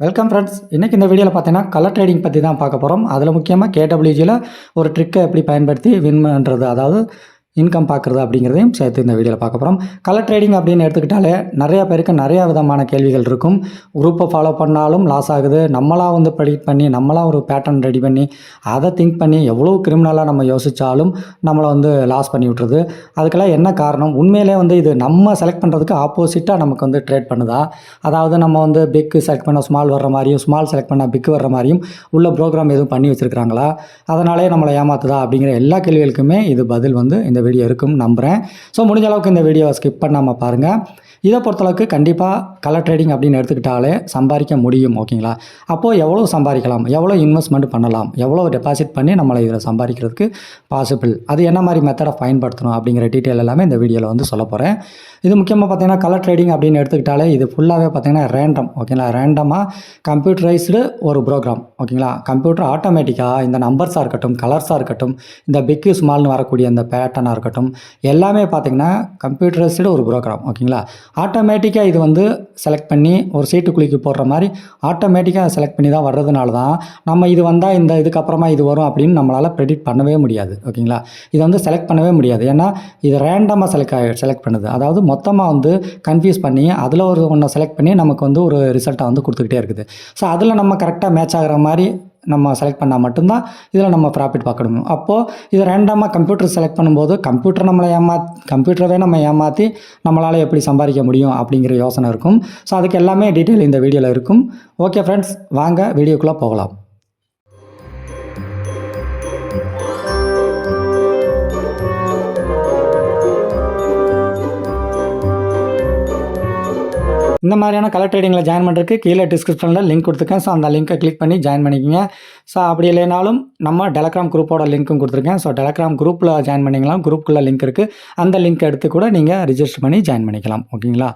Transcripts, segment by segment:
Welcome friends இன்றைக்கி இந்த வீடியோவில் பார்த்தீங்கன்னா கலர் ட்ரேடிங் பற்றி தான் பார்க்க போகிறோம் அதில் முக்கியமாக கேடபிள்யூஜியில் ஒரு ட்ரிக்கை எப்படி பயன்படுத்தி வின் பண்ணுறது அதாவது இன்கம் பார்க்குறது அப்படிங்கிறதையும் சேர்த்து இந்த வீடியோவில் பார்க்க போகிறோம் கலர் ட்ரேடிங் அப்படின்னு எடுத்துக்கிட்டாலே நிறையா பேருக்கு நிறையா விதமான கேள்விகள் இருக்கும். குரூப்பை ஃபாலோ பண்ணாலும் லாஸ் ஆகுது. நம்மளாக வந்து ப்ரெடிக்ட் பண்ணி நம்மளாக ஒரு பேட்டர்ன் ரெடி பண்ணி அதை திங்க் பண்ணி எவ்வளோ கிரிமினலாக நம்ம யோசித்தாலும் நம்மளை வந்து லாஸ் பண்ணி விட்டுருது. அதுக்கெல்லாம் என்ன காரணம்? உண்மையிலே வந்து இது நம்ம செலக்ட் பண்ணுறதுக்கு ஆப்போசிட்டாக நமக்கு வந்து ட்ரேட் பண்ணுதா? அதாவது நம்ம வந்து பிக் செலக்ட் பண்ண ஸ்மால் வர்ற மாதிரியும் ஸ்மால் செலக்ட் பண்ண பிக் வர்ற மாதிரியும் உள்ள ப்ரோக்ராம் எதுவும் பண்ணி வச்சுருக்காங்களா அதனாலே நம்மளை ஏமாத்துதா? அப்படிங்கிற எல்லா கேள்விகளுக்குமே இது பதில் வந்து இந்த வீடியோ இருக்கும் நம்புகிறேன் ஸோ முடிஞ்ச அளவுக்கு இந்த வீடியோவை ஸ்கிப் பண்ணாமல் பாருங்கள் இதை பொறுத்தளவுக்கு கண்டிப்பாக கலர் ட்ரேடிங் அப்படின்னு எடுத்துக்கிட்டாலே சம்பாதிக்க முடியும் ஓகேங்களா அப்போது எவ்வளோ சம்பாதிக்கலாம்? எவ்வளோ இன்வெஸ்ட்மெண்ட் பண்ணலாம்? எவ்வளோ டெபாசிட் பண்ணி நம்மளை இதில் சம்பாதிக்கிறதுக்கு பாசிபிள் அது என்ன மாதிரி மெத்தடை பயன்படுத்தணும் அப்படிங்கிற டீட்டெயில் எல்லாமே இந்த வீடியோவில் வந்து சொல்ல போகிறேன் இது முக்கியமாக பார்த்தீங்கன்னா கலர் ட்ரேடிங் அப்படின்னு எடுத்துக்கிட்டாலே இது ஃபுல்லாகவே பார்த்தீங்கன்னா ரேண்டம் ஓகேங்களா ரேண்டமாக கம்ப்யூட்டரைஸ்டு ஒரு ப்ரோக்ராம் ஓகேங்களா கம்ப்யூட்டர் ஆட்டோமேட்டிக்காக இந்த நம்பர்ஸாக இருக்கட்டும் கலர்ஸாக இருக்கட்டும் இந்த பிக்கு ஸ்மால்னு வரக்கூடிய இந்த பேட்டர்னாக இருக்கட்டும் எல்லாமே பார்த்தீங்கன்னா கம்ப்யூட்டரைஸ்டு ஒரு ப்ரோக்ராம் ஓகேங்களா ஆட்டோமேட்டிக்காக இது வந்து செலக்ட் பண்ணி ஒரு சீட்டு குழிக்கு போடுற மாதிரி ஆட்டோமேட்டிக்காக செலக்ட் பண்ணி தான் வர்றதுனால தான் நம்ம இது வந்தால் இந்த இதுக்கப்புறமா இது வரும் அப்படின்னு நம்மளால் ப்ரெடிக்ட் பண்ணவே முடியாது. ஓகேங்களா? இதை வந்து செலக்ட் பண்ணவே முடியாது. ஏன்னா இது ரேண்டமாக செலக்ட் ஆகி செலக்ட் பண்ணுது. அதாவது மொத்தமாக வந்து கன்ஃபியூஸ் பண்ணி அதில் ஒரு ஒன்றை செலக்ட் பண்ணி நமக்கு வந்து ஒரு ரிசல்ட்டை வந்து கொடுத்துக்கிட்டே இருக்குது. ஸோ அதில் நம்ம கரெக்டாக மேட்ச் ஆகிற மாதிரி நம்ம செலக்ட் பண்ணால் மட்டும்தான் இதில் நம்ம ப்ராஃபிட் பார்க்கணும் அப்போது இது ரேண்டமாக கம்ப்யூட்டர் செலக்ட் பண்ணும்போது கம்ப்யூட்டர் நம்மளை ஏமா கம்ப்யூட்டரவே நம்ம ஏமாற்றி நம்மளால் எப்படி சம்பாதிக்க முடியும் அப்படிங்கிற யோசனை இருக்கும். ஸோ அதுக்கு எல்லாமே டீட்டெயில் இந்த வீடியோவில் இருக்கும். ஓகே ஃப்ரெண்ட்ஸ் வாங்க வீடியோக்குள்ளே போகலாம். இந்த மாதிரியான கலர் ட்ரேடிங்கில் ஜாயின் பண்ணுறதுக்கு கீழே டிஸ்கிரிப்ஷனில் லிங்க் கொடுத்துருக்கேன். ஸோ அந்த லிங்க்கை கிளிக் பண்ணி ஜாயின் பண்ணிக்கோங்க. ஸோ அப்படி இல்லைனாலும் நம்ம டெலகிராம் குரூப்போட லிங்க்கும் கொடுத்துருக்கேன். ஸோ டெலகிராம் குரூப்பில் ஜாயின் பண்ணிக்கலாம். குரூப்புக்குள்ளே லிங்க் இருக்குது அந்த லிங்க் எடுத்து கூட நீங்கள் ரிஜிஸ்டர் பண்ணி ஜாயின் பண்ணிக்கலாம். ஓகேங்களா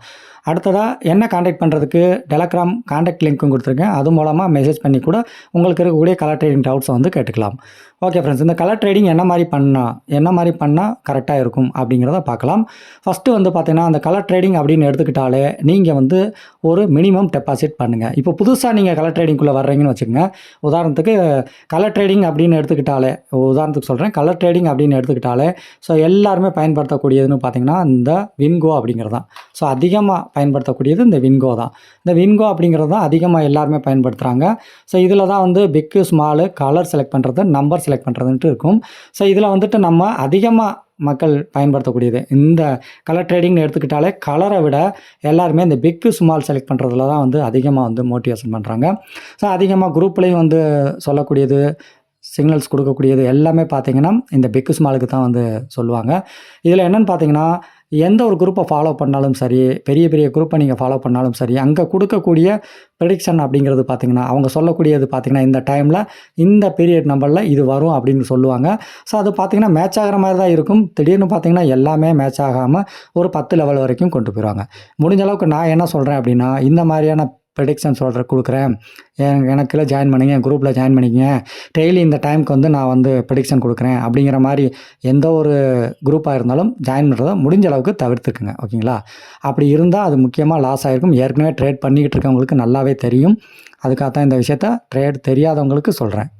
அடுத்ததாக என்ன காண்டாக்ட் பண்ணுறதுக்கு டெலகிராம் காண்டாக்ட் லிங்க்கும் கொடுத்துருக்கேன். அது மூலமாக மெசேஜ் பண்ணி கூட உங்களுக்கு இருக்கக்கூடிய கலர் ட்ரேடிங் டவுட்ஸை வந்து கேட்டுக்கலாம். ஓகே ஃப்ரெண்ட்ஸ் இந்த கலர் ட்ரேடிங் என்ன மாதிரி பண்ணால் என்ன மாதிரி பண்ணால் கரெக்டாக இருக்கும் அப்படிங்கிறத பார்க்கலாம். ஃபஸ்ட்டு வந்து பார்த்தீங்கன்னா அந்த கலர் ட்ரேடிங் அப்படின்னு எடுத்துக்கிட்டாலே நீங்கள் வந்து ஒரு மினிமம் டெபாசிட் பண்ணுங்கள் இப்போ புதுசாக நீங்கள் கலர் ட்ரேடிங்குள்ளே வர்றீங்கன்னு வச்சுக்கோங்க. உதாரணத்துக்கு கலர் ட்ரேடிங் அப்படின்னு எடுத்துக்கிட்டாலே உதாரணத்துக்கு சொல்கிறேன் கலர் ட்ரேடிங் அப்படின்னு எடுத்துக்கிட்டாலே ஸோ எல்லாருமே பயன்படுத்தக்கூடியதுன்னு பார்த்தீங்கன்னா இந்த வின்கோ அப்படிங்கிறது தான். ஸோ அதிகமாக பயன்படுத்தக்கூடியது இந்த வின்கோ தான். இந்த வின்கோ அப்படிங்கிறது தான் அதிகமாக எல்லாருமே பயன்படுத்துகிறாங்க ஸோ இதில் தான் வந்து பிக்கு ஸ்மாலு கலர் செலக்ட் பண்ணுறது நம்பர் செலக்ட் பண்ணுறதுன்ட்டு இருக்கும். ஸோ இதில் வந்துட்டு நம்ம அதிகமாக மக்கள் பயன்படுத்தக்கூடியது. இந்த கலர் ட்ரேடிங்னு எடுத்துக்கிட்டாலே கலரை விட எல்லாருமே இந்த பிக்கு ஸ்மால் செலக்ட் பண்ணுறதுல தான் வந்து அதிகமாக வந்து மோட்டிவேஷன் பண்ணுறாங்க ஸோ அதிகமாக குரூப்லேயும் வந்து சொல்லக்கூடியது சிக்னல்ஸ் கொடுக்கக்கூடியது எல்லாமே பார்த்தீங்கன்னா இந்த பிக்கு ஸ்மாலுக்கு தான் வந்து சொல்லுவாங்க. இதில் என்னென்னு பார்த்தீங்கன்னா எந்த ஒரு குரூப்பை ஃபாலோ பண்ணாலும் சரி பெரிய பெரிய குரூப்பை நீங்கள் ஃபாலோ பண்ணாலும் சரி அங்கே கொடுக்கக்கூடிய ப்ரெடிக்ஷன் அப்படிங்கிறது பார்த்தீங்கன்னா அவங்க சொல்லக்கூடியது பார்த்திங்கன்னா இந்த டைமில் இந்த பீரியட் நம்பரில் இது வரும் அப்படின்னு சொல்லுவாங்க. ஸோ அது பார்த்தீங்கன்னா மேட்ச் ஆகிற மாதிரி தான் இருக்கும். திடீர்னு பார்த்திங்கன்னா எல்லாமே மேட்ச் ஆகாமல் ஒரு பத்து லெவல் வரைக்கும் கொண்டு போயிடுவாங்க முடிஞ்ச அளவுக்கு நான் என்ன சொல்கிறேன் அப்படின்னா இந்த மாதிரியான ப்ரெடிக்ஷன் சொல்கிற கொடுக்குறேன். என் எனக்குள்ள ஜாயின் பண்ணுங்கள் என் குரூப்பில் ஜாயின் பண்ணிக்கங்க. டெய்லி இந்த டைமுக்கு வந்து நான் வந்து ப்ரெடிக்ஷன் கொடுக்குறேன். அப்படிங்கிற மாதிரி எந்த ஒரு குரூப்பாக இருந்தாலும் ஜாயின் பண்ணுறத முடிஞ்ச அளவுக்கு தவிர்த்துக்குங்க ஓகேங்களா? அப்படி இருந்தால் அது முக்கியமாக லாஸ் ஆகிருக்கும் ஏற்கனவே ட்ரேட் பண்ணிக்கிட்டு இருக்கவங்களுக்கு நல்லாவே தெரியும். அதுக்காக தான் இந்த விஷயத்த ட்ரேட் தெரியாதவங்களுக்கு சொல்கிறேன்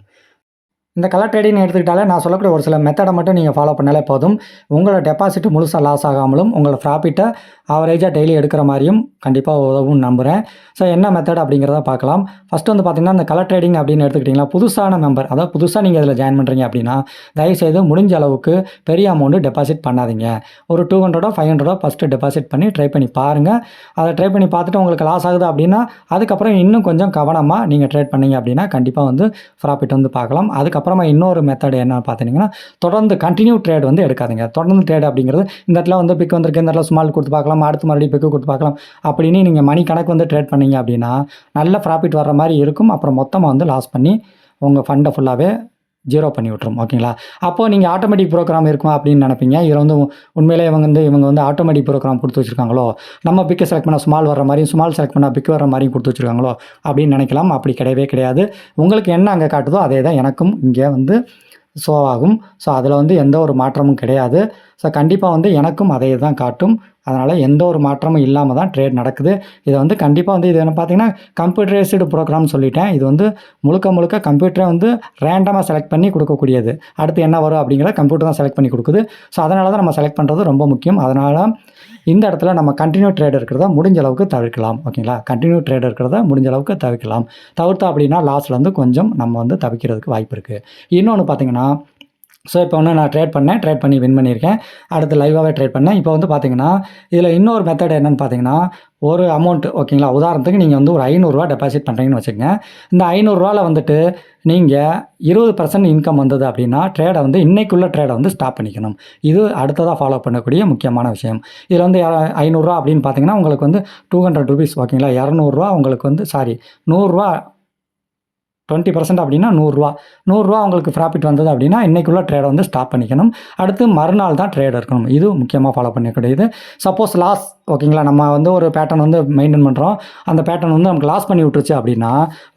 இந்த கலர் ட்ரேடிங் எடுத்துக்கிட்டாலே நான் சொல்லக்கூடிய ஒரு சில மெத்தடை மட்டும் நீங்கள் ஃபாலோ பண்ணாலே போதும். உங்களோட டெபாசிட் முழுசாக லாஸ் ஆகாமலும் உங்களோட ப்ராஃபிட்டை ஆவரேஜாக டெய்லி எடுக்கிற மாதிரியும் கண்டிப்பாக உதவும் நம்புகிறேன் ஸோ என்ன மெத்தட் அப்படிங்கிறத பார்க்கலாம். ஃபஸ்ட்டு வந்து பார்த்திங்கன்னா இந்த கலர் ட்ரேடிங் அப்படின்னு எடுத்துக்கிட்டிங்கன்னா புதுசான மெம்பர் அதாவது புதுசாக நீங்கள் இதில் ஜாயின் பண்ணுறீங்க அப்படின்னா தயவுசெய்து முடிஞ்ச அளவுக்கு பெரிய அமௌண்ட்டு டெபாசிட் பண்ணாதீங்க. ஒரு டூ ஹண்ட்ரடோ ஃபைவ் ஹண்ட்ரடோ ஃபஸ்ட்டு டெபாசிட் பண்ணி ட்ரை பண்ணி பாருங்கள் அதை ட்ரை பண்ணி பார்த்துட்டு உங்களுக்கு லாஸ் ஆகுது அப்படின்னா அதுக்கப்புறம் இன்னும் கொஞ்சம் கவனமாக நீங்கள் ட்ரேட் பண்ணீங்க அப்படின்னா கண்டிப்பாக வந்து ப்ராஃபிட் வந்து பார்க்கலாம். அதுக்கப்புறமா இன்னொரு மெத்தட் என்ன பார்த்தீங்கன்னா தொடர்ந்து கண்டினியூ ட்ரேட் வந்து எடுக்காதீங்க. தொடர்ந்து ட்ரேட் அப்படிங்கிறது இந்த இடத்துல வந்து பிக் வந்திருக்கு இந்த இடத்துல ஸ்மால் கொடுத்து பார்க்கலாம். அடுத்து மறுபடியும் பிக்கு கொடுத்து பார்க்கலாம். அப்படின்னு நீங்கள் மணி கணக்கு வந்து ட்ரேட் பண்ணீங்க அப்படின்னா நல்ல ப்ராஃபிட் வர்ற மாதிரி இருக்கும். அப்புறம் மொத்தமாக வந்து லாஸ் பண்ணி உங்கள் ஃபண்டை ஃபுல்லாகவே ஜீரோ பண்ணி விட்ரும் ஓகேங்களா? அப்போது நீங்கள் ஆட்டோமேட்டிக் ப்ரோக்ராம் இருக்கும் அப்படின்னு நினைப்பீங்க. இதில் வந்து உண்மையிலே இவங்க வந்து இவங்க வந்து ஆட்டோமேட்டிக் ப்ரோக்ராம் கொடுத்து வச்சிருக்காங்களோ? நம்ம பிக்கை செலக்ட் பண்ணால் ஸ்மால் வர மாதிரியும் ஸ்மால் செலக்ட் பண்ணால் பிக் வர மாதிரியும் கொடுத்து வச்சுருக்காங்களோ? அப்படின்னு நினைக்கலாம். அப்படி கிடையவே கிடையாது. உங்களுக்கு என்ன அங்கே காட்டுதோ அதே தான் எனக்கும் இங்கே வந்து ஷோ ஆகும் ஸோ அதில் வந்து எந்த ஒரு மாற்றமும் கிடையாது. ஸோ கண்டிப்பாக வந்து எனக்கும் அதே தான் காட்டும். அதனால் எந்த ஒரு மாற்றமும் இல்லாமல் தான் ட்ரேட் நடக்குது. இதை வந்து கண்டிப்பாக வந்து இது என்ன பார்த்தீங்கன்னா கம்ப்யூட்டரைஸ்டு ப்ரோக்ராம்னு சொல்லிட்டேன். இது வந்து முழுக்க முழுக்க கம்ப்யூட்டரை வந்து ரேண்டமாக செலக்ட் பண்ணி கொடுக்கக்கூடியது. அடுத்து என்ன வரும் அப்படிங்கிறத கம்ப்யூட்டர் தான் செலக்ட் பண்ணி கொடுக்குது. ஸோ அதனால தான் நம்ம செலக்ட் பண்ணுறது ரொம்ப முக்கியம். அதனால் இந்த இடத்துல நம்ம கண்டினியூ ட்ரேட் இருக்கிறத முடிஞ்ச அளவுக்கு தவிர்க்கலாம். ஓகேங்களா கண்டினியூ ட்ரேட் இருக்கிறத முடிஞ்ச அளவுக்கு தவிர்க்கலாம். தவிர்த்தா அப்படின்னா லாஸ்ட்லேருந்து கொஞ்சம் நம்ம வந்து தவிக்கிறதுக்கு வாய்ப்பு இருக்குது இன்னொன்று பார்த்தீங்கன்னா ஸோ இப்போ ஒன்று நான் ட்ரேட் பண்ணேன். ட்ரேட் பண்ணி வின் பண்ணியிருக்கேன். அடுத்து லைவாகவே ட்ரேட் பண்ணேன். இப்போ வந்து பார்த்தீங்கன்னா இதில் இன்னொரு மெத்தட் என்னென்னு பார்த்தீங்கன்னா ஒரு அமௌண்ட் ஓகேங்களா உதாரணத்துக்கு நீங்கள் வந்து ஒரு ஐநூறுரூவா டெபாசிட் பண்ணுறீங்கன்னு வச்சுக்கோங்க. இந்த ஐநூறுரூவாவில் வந்துட்டு நீங்கள் இருபது பர்சன்ட் இன்கம் வந்தது அப்படின்னா ட்ரேடை வந்து இன்றைக்குள்ளே ட்ரேடை வந்து ஸ்டாப் பண்ணிக்கணும். இது அடுத்ததாக ஃபாலோ பண்ணக்கூடிய முக்கியமான விஷயம். இதில் வந்து ஐநூறுரூவா அப்படின்னு பார்த்தீங்கன்னா உங்களுக்கு வந்து டூ ஹண்ட்ரட் ருபீஸ் ஓகேங்களா இரநூறுவா உங்களுக்கு வந்து சாரி நூறுரூவா டுவெண்ட்டி பர்சன்ட் அப்படின்னா நூறுரூவா. நூறுரூவா உங்களுக்கு ப்ராஃபிட் வந்தது அப்படின்னா இன்றைக்குள்ள ட்ரேடை வந்து ஸ்டாப் பண்ணிக்கணும். அடுத்து மறுநாள் தான் ட்ரேட் இருக்கணும் இது முக்கியமாக ஃபாலோ பண்ணக்கூடியது சப்போஸ் லாஸ் ஓகேங்களா நம்ம வந்து ஒரு பேட்டர்ன் வந்து மெயின்டைன் பண்ணுறோம் அந்த பேட்டர்ன் வந்து நமக்கு லாஸ் பண்ணி விட்டுருச்சு அப்படின்னா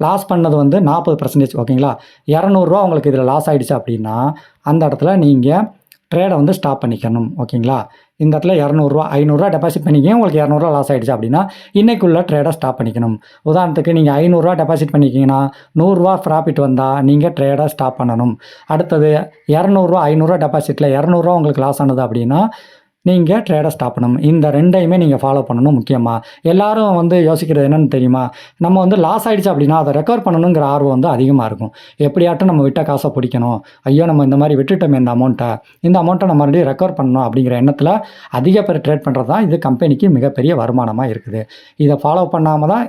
லாஸ் பண்ணது வந்து நாற்பது பர்சன்டேஜ் ஓகேங்களா இரநூறுவா உங்களுக்கு இதில் லாஸ் ஆகிடுச்சு அப்படின்னா அந்த இடத்துல நீங்கள் ட்ரேடை வந்து ஸ்டாப் பண்ணிக்கணும் ஓகேங்களா இந்த இடத்துல இரநூறுவா ஐநூறுரூவா டெபாசிட் பண்ணிக்கிங்க உங்களுக்கு இரநூறுவா லாஸ் ஆகிடுச்சு அப்படின்னா இன்னைக்குள்ள ட்ரேடை ஸ்டாப் பண்ணிக்கணும். உதாரணத்துக்கு நீங்கள் ஐநூறுரூவா டெபாசிட் பண்ணிக்கிங்கன்னா நூறுரூவா ப்ராஃபிட் வந்தால் நீங்கள் ட்ரேடை ஸ்டாப் பண்ணணும். அடுத்தது இரநூறுவா ஐநூறுரூவா டெபாசிட்டில் இரநூறுவா உங்களுக்கு லாஸ் ஆனது அப்படின்னா நீங்கள் ட்ரேடை ஸ்டாப் பண்ணணும். இந்த ரெண்டையுமே நீங்கள் ஃபாலோ பண்ணணும் முக்கியமாக எல்லாரும் வந்து யோசிக்கிறது என்னென்னு தெரியுமா? நம்ம வந்து லாஸ் ஆகிடுச்சு அப்படின்னா அதை ரெக்கவர் பண்ணணுங்கிற ஆர்வம் வந்து அதிகமாக இருக்கும். எப்படியாட்டும் நம்ம விட்ட காசை பிடிக்கணும். ஐயோ நம்ம இந்த மாதிரி விட்டுட்டோமே இந்த அமௌண்ட்டை இந்த அமௌண்ட்டை நம்ம மறுபடியும் ரெக்கவர் பண்ணணும் அப்படிங்கிற எண்ணத்தில் அதிக பேர் ட்ரேட் பண்ணுறது தான் இது கம்பெனிக்கு மிகப்பெரிய வருமானமாக இருக்குது. இதை ஃபாலோ பண்ணாமல் தான்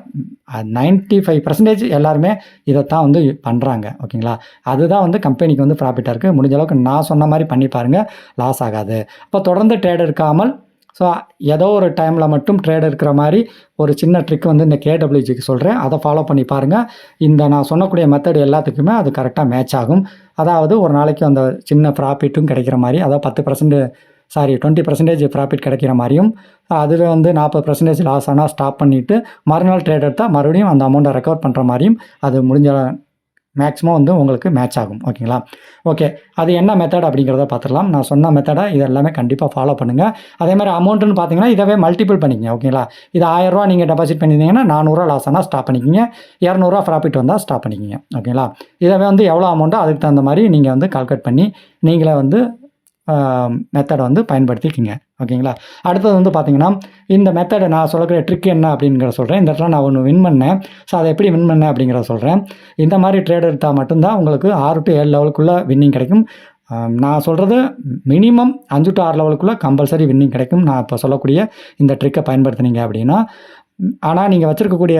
நைன்ட்டி ஃபைவ் பர்சன்டேஜ் எல்லாருமே இதைத்தான் வந்து பண்ணுறாங்க ஓகேங்களா? அதுதான் வந்து கம்பெனிக்கு வந்து ப்ராஃபிட்டாக இருக்குது முடிஞ்ச அளவுக்கு நான் சொன்ன மாதிரி பண்ணி பாருங்கள் லாஸ் ஆகாது. அப்போ தொடர்ந்து ட்ரேடர் இருக்காமல் ஸோ ஏதோ ஒரு டைமில் மட்டும் ட்ரேட் இருக்கிற மாதிரி ஒரு சின்ன ட்ரிக் வந்து இந்த கேடபிள்யூஜிக்கு சொல்கிறேன் அதை ஃபாலோ பண்ணி பாருங்கள் இந்த நான் சொன்னக்கூடிய மெத்தட் எல்லாத்துக்குமே அது கரெக்டாக மேட்ச் ஆகும். அதாவது ஒரு நாளைக்கு அந்த சின்ன ப்ராஃபிட்டும் கிடைக்கிற மாதிரி அதாவது பத்து percent sorry twenty percentage profit கிடைக்கிற மாதிரியும் அதில் வந்து நாற்பது பர்சன்டேஜ் லாஸ் ஆனால் ஸ்டாப் பண்ணிவிட்டு மறுநாள் ட்ரேட் எடுத்தால் மறுபடியும் அந்த அமௌண்ட்டை ரெக்கவர் பண்ணுற மாதிரியும் அது முடிஞ்ச மேக்ஸிமம் வந்து உங்களுக்கு மேட்ச் ஆகும். ஓகேங்களா ஓகே அது என்ன மெத்தட் அப்படிங்கிறத பார்த்துடலாம். நான் சொன்ன மெத்தடை இது எல்லாமே கண்டிப்பாக ஃபாலோ பண்ணுங்கள் அதே மாதிரி அமௌண்ட்டுன்னு பார்த்தீங்கன்னா இதவே மல்டிபிள் பண்ணிக்கங்க. ஓகேங்களா இது ஆயிரரூவா நீங்கள் டெபாசிட் பண்ணியிருந்தீங்கன்னா நானூறுரூவா லாஸ் ஆனால் ஸ்டாப் பண்ணிக்கிங்க. இரநூறுவா ப்ராஃபிட் வந்தால் ஸ்டாப் பண்ணிக்கிங்க. ஓகேங்களா இதவே வந்து எவ்வளோ அமௌண்ட்டோ அதுக்கு தகுந்த மாதிரி நீங்கள் வந்து கால்குலேட் பண்ணி நீங்களே வந்து மெத்தடை வந்து பயன்படுத்திக்கிங்க. ஓகேங்களா? அடுத்தது வந்து பார்த்தீங்கன்னா இந்த மெத்தடை நான் சொல்லக்கூடிய ட்ரிக் என்ன அப்படிங்கிற சொல்கிறேன் இந்த இடத்துல நான் ஒன்று வின் பண்ணேன். ஸோ அதை எப்படி வின் பண்ணேன் அப்படிங்கிறத சொல்கிறேன் இந்த மாதிரி ட்ரேட் எடுத்தால் மட்டும்தான் உங்களுக்கு ஆறு டு ஏழு லெவலுக்குள்ளே வின்னிங் கிடைக்கும். நான் சொல்கிறது மினிமம் அஞ்சு டு ஆறு லெவலுக்குள்ளே கம்பல்சரி வின்னிங் கிடைக்கும். நான் இப்போ சொல்லக்கூடிய இந்த ட்ரிக்கை பயன்படுத்துனீங்க அப்படின்னா ஆனால் நீங்கள் வச்சுருக்கக்கூடிய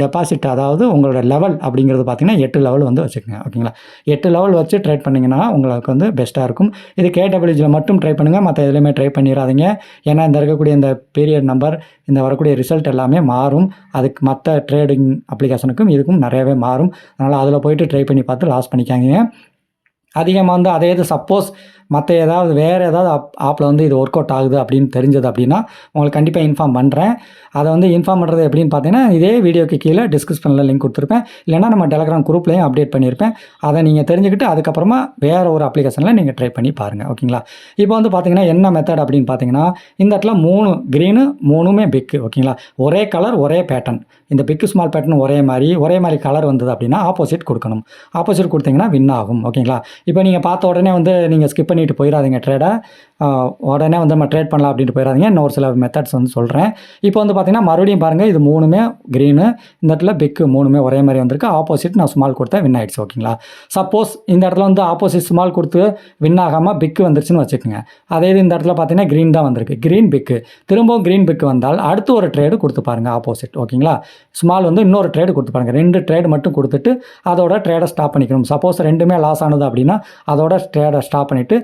டெபாசிட் அதாவது உங்களோட லெவல் அப்படிங்கிறது பார்த்தீங்கன்னா எட்டு லெவல் வந்து வச்சுக்கோங்க ஓகேங்களா எட்டு லெவல் வச்சு ட்ரை பண்ணிங்கன்னா உங்களுக்கு வந்து பெஸ்ட்டாக இருக்கும். இது கேடபிள்யூஜியில் மட்டும் ட்ரை பண்ணுங்கள் மற்ற எதுலையுமே ட்ரை பண்ணிடாதீங்க ஏன்னா இந்த இருக்கக்கூடிய இந்த பீரியட் நம்பர் இந்த வரக்கூடிய ரிசல்ட் எல்லாமே மாறும். அதுக்கு மற்ற ட்ரேடிங் அப்ளிகேஷனுக்கும் இதுக்கும் நிறையவே மாறும். அதனால் அதில் போயிட்டு ட்ரை பண்ணி பார்த்து லாஸ் பண்ணிக்காங்க அதிகமாக வந்து அதே இது சப்போஸ் மற்ற ஏதாவது வேறு ஏதாவது ஆப் ஆப்பில் வந்து இது ஒர்க் அவுட் ஆகுது அப்படின்னு தெரிஞ்சது அப்படின்னா உங்களுக்கு கண்டிப்பாக இன்ஃபார்ம் பண்ணுறேன் அதை வந்து இன்ஃபார்ம் பண்ணுறது எப்படின்னு பார்த்தீங்கன்னா இதே வீடியோக்கு கீழே டிஸ்கிரிப்ஷனில் லிங்க் கொடுத்துருப்பேன். இல்லைன்னா நம்ம டெலகிராம் குரூப்லேயும் அப்டேட் பண்ணியிருப்பேன். அதை நீங்கள் தெரிஞ்சுக்கிட்டு அதுக்கப்புறமா வேறு ஒரு அப்ளிகேஷனில் நீங்கள் ட்ரை பண்ணி பாருங்கள் ஓகேங்களா இப்போ வந்து பார்த்தீங்கன்னா என்ன மெத்தட் அப்படின்னு பார்த்தீங்கன்னா இந்த இடத்துல மூணு க்ரீனு மூணுமே பிக்கு ஓகேங்களா ஒரே கலர் ஒரே பேட்டர்ன் இந்த பிக்கு ஸ்மால் பேட்டர்ன் ஒரே மாதிரி ஒரே மாதிரி கலர் வந்தது அப்படின்னா ஆப்போசிட் கொடுக்கணும். ஆப்போசிட் கொடுத்தீங்கன்னா வின் ஆகும். ஓகேங்களா இப்போ நீங்கள் பார்த்த உடனே வந்து நீங்கள் ஸ்கிப் பண்ணிட்டு போயிடாதீங்க ட்ரேடை உடனே வந்து நம்ம ட்ரேட் பண்ணலாம் அப்படின்ட்டு போயிடாதீங்க இன்னொரு சில மெத்தட்ஸ் வந்து சொல்கிறேன் இப்போ வந்து பார்த்தீங்கன்னா மறுபடியும் பாருங்கள் இது மூணுமே க்ரீனு இந்த இடத்துல பிக்கு மூணுமே ஒரே மாதிரி வந்திருக்கு. ஆப்போசிட் நான் ஸ்மால் கொடுத்தேன் வின் ஆகிடுச்சு ஓகேங்களா சப்போஸ் இந்த இடத்துல வந்து ஆப்போசிட் ஸ்மால் கொடுத்து வின் ஆகாமல் பிக்கு வந்துருச்சுன்னு வச்சுக்கோங்க. அதே இது இந்த இடத்துல பார்த்தீங்கன்னா க்ரீன் தான் வந்திருக்கு. க்ரீன் பிக்கு திரும்பவும் க்ரீன் பிக்கு வந்தால் அடுத்து ஒரு ட்ரேடு கொடுத்து பாருங்க ஆப்போசிட் ஓகேங்களா ஸ்மால் வந்து இன்னொரு ட்ரேடு கொடுத்து பாருங்க. ரெண்டு ட்ரேடு மட்டும் கொடுத்துட்டு அதோட ட்ரேடை ஸ்டாப் பண்ணிக்கணும். சப்போஸ் ரெண்டுமே லாஸ் ஆனது அப்படின்னா அதோட ட்ரேடை ஸ்டாப் பண்ணிவிட்டு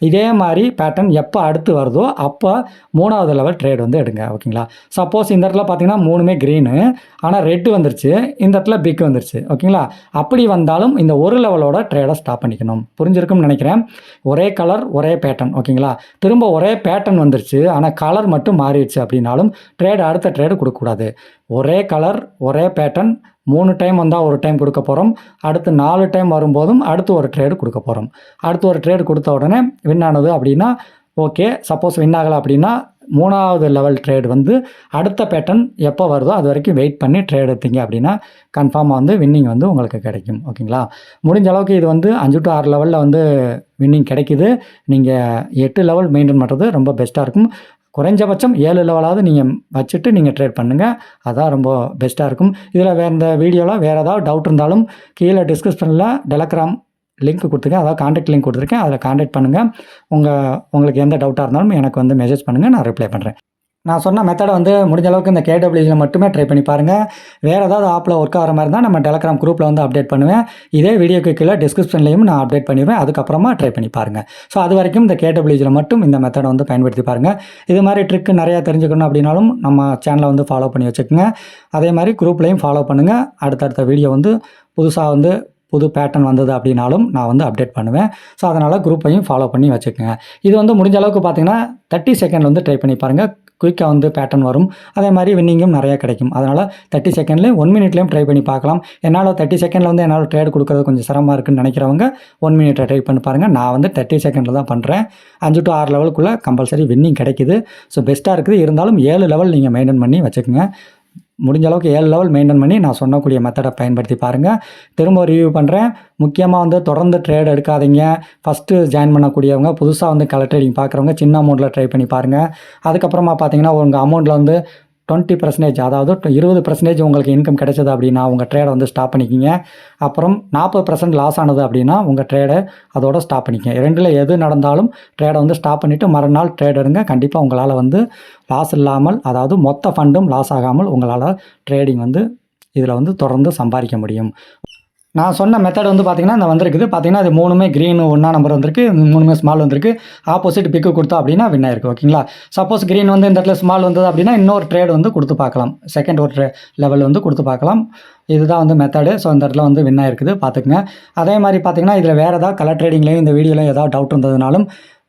இதே மாதிரி பேட்டர்ன் எப்போ அடுத்து வருதோ அப்போ மூணாவது லெவல் ட்ரேட் வந்து எடுங்க ஓகேங்களா சப்போஸ் இந்த இடத்துல பார்த்தீங்கன்னா மூணுமே க்ரீனு ஆனால் ரெட்டு வந்துருச்சு இந்த இடத்துல பிக் வந்துருச்சு ஓகேங்களா அப்படி வந்தாலும் இந்த ஒரு லெவலோட ட்ரேடை ஸ்டாப் பண்ணிக்கணும். புரிஞ்சிருக்கும்னு நினைக்கிறேன். ஒரே கலர் ஒரே பேட்டர்ன் ஓகேங்களா திரும்ப ஒரே பேட்டர்ன் வந்துருச்சு ஆனால் கலர் மட்டும் மாறிடுச்சு அப்படின்னாலும் ட்ரேடு அடுத்த ட்ரேடு கொடுக்கக்கூடாது. ஒரே கலர் ஒரே பேட்டர்ன் மூணு டைம் வந்தால் ஒரு டைம் கொடுக்க போகிறோம் அடுத்து நாலு டைம் வரும்போதும் அடுத்து ஒரு ட்ரேடு கொடுக்க போகிறோம் அடுத்து ஒரு ட்ரேடு கொடுத்த உடனே வின் ஆனது அப்படின்னா ஓகே சப்போஸ் வின் ஆகலை அப்படின்னா மூணாவது லெவல் ட்ரேடு வந்து அடுத்த பேட்டர்ன் எப்போ வருதோ அது வரைக்கும் வெயிட் பண்ணி ட்ரேட் எடுத்தீங்க அப்படின்னா கன்ஃபார்மாக வந்து வின்னிங் வந்து உங்களுக்கு கிடைக்கும் ஓகேங்களா முடிஞ்ச அளவுக்கு இது வந்து அஞ்சு டு ஆறு லெவலில் வந்து வின்னிங் கிடைக்குது. நீங்கள் எட்டு லெவல் மெயின்டைன் பண்ணுறது ரொம்ப பெஸ்ட்டாக இருக்கும். குறைஞ்சபட்சம் ஏழு லெவலாவது நீங்கள் வச்சுட்டு நீங்கள் ட்ரேட் பண்ணுங்கள் அதான் ரொம்ப பெஸ்ட்டாக இருக்கும். இதில் வேறு இந்த வீடியோவில் வேறு ஏதாவது டவுட் இருந்தாலும் கீழே டிஸ்கிரிப்ஷனில் டெலக்ராம் லிங்க் கொடுத்துருக்கேன். அதாவது காண்டாக்ட் லிங்க் கொடுத்துருக்கேன். அதில் காண்டாக்ட் பண்ணுங்கள் உங்கள் உங்களுக்கு எந்த டவுட்டாக இருந்தாலும் எனக்கு வந்து மெசேஜ் பண்ணுங்கள் நான் ரிப்ளை பண்ணுறேன் நான் சொன்ன மெத்தடை வந்து முடிஞ்ச அளவுக்கு இந்த கேடபிள்யூஜியில் மட்டுமே ட்ரை பண்ணி பாருங்கள் வேறு ஏதாவது ஆப்பில் ஒர்க் ஆகிற மாதிரி இருந்தால் நம்ம டெலகிராம் குரூப்பில் வந்து அப்டேட் பண்ணுவேன். இதே வீடியோக்கு கீழே டிஸ்கிரிப்ஷன்லையும் நான் அப்டேட் பண்ணிடுவேன். அதுக்கப்புறமா ட்ரை பண்ணி பாருங்கள் ஸோ அது வரைக்கும் இந்த கேடபிள்யூஜியில் மட்டும் இந்த மெத்தடை வந்து பயன்படுத்தி பாருங்கள் இது மாதிரி ட்ரிக்கு நிறையா தெரிஞ்சுக்கணும் அப்படின்னாலும் நம்ம சேனலை வந்து ஃபாலோ பண்ணி வச்சுக்கோங்க. அதே மாதிரி குரூப்லேயும் ஃபாலோ பண்ணுங்கள் அடுத்தடுத்த வீடியோ வந்து புதுசாக வந்து புது பேட்டர்ன் வந்தது அப்படின்னாலும் நான் வந்து அப்டேட் பண்ணுவேன். ஸோ அதனால் குரூப்பையும் ஃபாலோ பண்ணி வச்சுக்கோங்க. இது வந்து முடிஞ்ச அளவுக்கு பார்த்தீங்கன்னா தேர்ட்டி செகண்ட் வந்து ட்ரை பண்ணி பாருங்கள் குயிக்காக வந்து பேட்டர்ன் வரும். அதே மாதிரி வின்னிங்கும் நிறையா கிடைக்கும். அதனால் தேர்ட்டி செகண்ட்லேயும் ஒன் மினிட்லேயும் ட்ரை பண்ணி பார்க்கலாம். என்னால் தேர்ட்டி செகண்டில் வந்து என்னால் ட்ரேட் கொடுக்குறது கொஞ்சம் சிரமமாக இருக்குன்னு நினைக்கிறவங்க ஒன் மினிட்டை ட்ரை பண்ணி பாருங்கள் நான் வந்து தேர்ட்டி செகண்டில் தான் பண்ணுறேன் அஞ்சு டு ஆறு லெவலுக்குள்ளே கம்பல்சரி வின்னிங் கிடைக்குது. ஸோ பெஸ்ட்டாக இருக்குது. இருந்தாலும் ஏழு லெவல் நீங்கள் மெயின்டைன் பண்ணி வச்சுக்கோங்க. முடிஞ்ச அளவுக்கு ஏழு லெவல் மெயின்டைன் பண்ணி நான் சொன்னக்கூடிய மெத்தடை பயன்படுத்தி பாருங்கள் திரும்ப ரிவ்யூ பண்ணுறேன் முக்கியமாக வந்து தொடர்ந்து ட்ரேட் எடுக்காதீங்க. ஃபஸ்ட்டு ஜாயின் பண்ணக்கூடியவங்க புதுசாக வந்து கலர் ட்ரேடிங் பார்க்குறவங்க சின்ன அமௌண்ட்டில் ட்ரை பண்ணி பாருங்கள் அதுக்கப்புறமா பார்த்தீங்கன்னா உங்கள் அமௌண்ட்டில் வந்து டுவெண்ட்டி பர்சன்டேஜ் அதாவது இருபது பர்சன்டேஜ் உங்களுக்கு இன்கம் கிடைச்சது அப்படின்னா உங்கள் ட்ரேடை வந்து ஸ்டாப் பண்ணிக்கிங்க. அப்புறம் நாற்பது பர்சன்ட் லாஸ் ஆனது அப்படின்னா உங்கள் ட்ரேடை அதோட ஸ்டாப் பண்ணிக்கங்க. ரெண்டில் எது நடந்தாலும் ட்ரேடை வந்து ஸ்டாப் பண்ணிவிட்டு மறுநாள் ட்ரேட் எடுங்க. கண்டிப்பாக உங்களால் வந்து லாஸ் இல்லாமல் அதாவது மொத்த ஃபண்டும் லாஸ் ஆகாமல் உங்களால் ட்ரேடிங் வந்து இதில் வந்து தொடர்ந்து சம்பாதிக்க முடியும். நான் சொன்ன மெத்தட் வந்து பார்த்திங்கன்னா இந்த வந்திருக்குது. பார்த்தீங்கன்னா அது மூணுமே க்ரீன் ஒன்றா நம்பர் வந்திருக்கு. மூணுமே ஸ்மால் வந்திருக்கு. ஆப்போசிட் பிக்கு கொடுத்தா அப்படின்னா வின் ஆயிருக்கு ஓகேங்களா சப்போஸ் க்ரீன் வந்து இந்த இடத்துல ஸ்மால் வந்தது அப்படின்னா இன்னொரு ட்ரேட் வந்து கொடுத்து பார்க்கலாம். செகண்ட் ஒரு லெவல் வந்து கொடுத்து பார்க்கலாம். இதுதான் வந்து மெத்தடு ஸோ இந்த இடத்துல வந்து வின் ஆயிருக்குது பார்த்துக்குங்க. அதே மாதிரி பார்த்தீங்கன்னா இதில் வேறு ஏதாவது கலர் ட்ரேடிங்லேயும் இந்த வீடியோவில் ஏதாவது டவுட் இருந்ததுனாலும்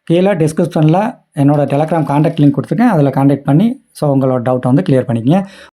கீழே டிஸ்கிரிப்ஷனில் என்னோட டெலகிராம் காண்டாக்ட் லிங்க் கொடுத்துருக்கேன். அதில் காண்டாக்ட் பண்ணி ஸோ உங்களோட டவுட்டை வந்து கிளியர் பண்ணிக்கங்க.